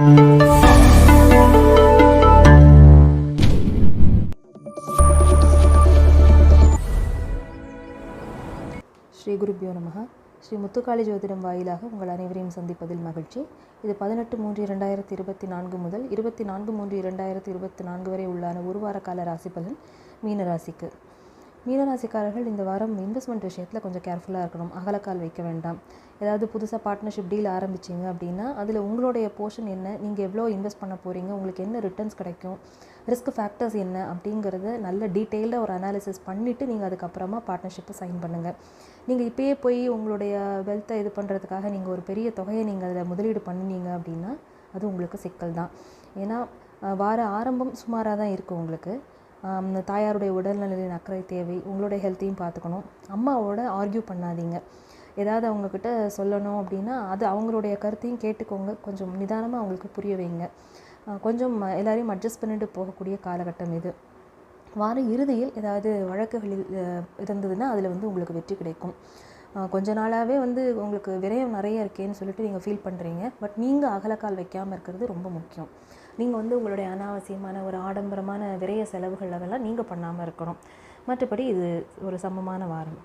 ஸ்ரீ குருபியோ நமக. ஸ்ரீ முத்துக்காளி ஜோதிடம் வாயிலாக உங்கள் அனைவரையும் சந்திப்பதில் மகிழ்ச்சி. இது பதினெட்டு மூன்று இரண்டாயிரத்தி இருபத்தி நான்கு முதல் இருபத்தி நான்கு மூன்று இரண்டாயிரத்தி இருபத்தி நான்கு வரை உள்ளான ஒரு வார கால ராசி பலன் மீன ராசிக்கு மீனராசிக்காரர்கள் இந்த வாரம் இன்வெஸ்ட்மெண்ட் விஷயத்தில் கொஞ்சம் கேர்ஃபுல்லாக இருக்கணும். அகலக்கால் வைக்க வேண்டாம். ஏதாவது புதுசாக பார்ட்னர்ஷிப் டீல் ஆரம்பிச்சிங்க அப்படின்னா அதில் உங்களுடைய போர்ஷன் என்ன? நீங்கள் எவ்வளோ இன்வெஸ்ட் பண்ண போகிறீங்க உங்களுக்கு என்ன ரிட்டர்ன்ஸ் கிடைக்கும்? ரிஸ்க் ஃபேக்டர்ஸ் என்ன? அப்படிங்கிறத நல்ல டீட்டெயில்டாக ஒரு அனாலிசிஸ் பண்ணிவிட்டு நீங்கள் அதுக்கப்புறமா பார்ட்னர்ஷிப்பை சைன் பண்ணுங்கள் நீங்கள் இப்போயே போய் உங்களுடைய வெல்த்தை இது பண்ணுறதுக்காக நீங்கள் ஒரு பெரிய தொகையை நீங்கள் அதில் முதலீடு பண்ணினீங்க அப்படின்னா அது உங்களுக்கு சிக்கல் தான் ஏன்னா வார ஆரம்பம் சுமாராக தான் இருக்கும் உங்களுக்கு. தாயாருடைய உடல்நலையின் அக்கறை தேவை உங்களுடைய ஹெல்த்தையும் பார்த்துக்கணும். அம்மாவோட ஆர்கியூ பண்ணாதீங்க. ஏதாவது அவங்கக்கிட்ட சொல்லணும் அப்படின்னா அது அவங்களுடைய கருத்தையும் கேட்டுக்கோங்க. கொஞ்சம் நிதானமாக அவங்களுக்கு புரிய வைங்க. கொஞ்சம் எல்லாரையும் அட்ஜஸ்ட் பண்ணிட்டு போகக்கூடிய காலகட்டம் இது. வார இறுதியில் ஏதாவது வழக்குகளில் இருந்ததுன்னா அதில் வந்து உங்களுக்கு வெற்றி கிடைக்கும். கொஞ்ச நாளாகவே வந்து உங்களுக்கு விரயம் நிறைய இருக்கேன்னு சொல்லிட்டு நீங்கள் ஃபீல் பண்ணுறீங்க பட் நீங்கள் அகலக்கால் வைக்காமல் இருக்கிறது ரொம்ப முக்கியம். நீங்கள் வந்து உங்களுடைய அனாவசியமான ஒரு ஆடம்பரமான விரய செலவுகள் அதெல்லாம் நீங்கள் பண்ணாமல் இருக்கணும். மற்றபடி இது ஒரு சமமான வாரம்.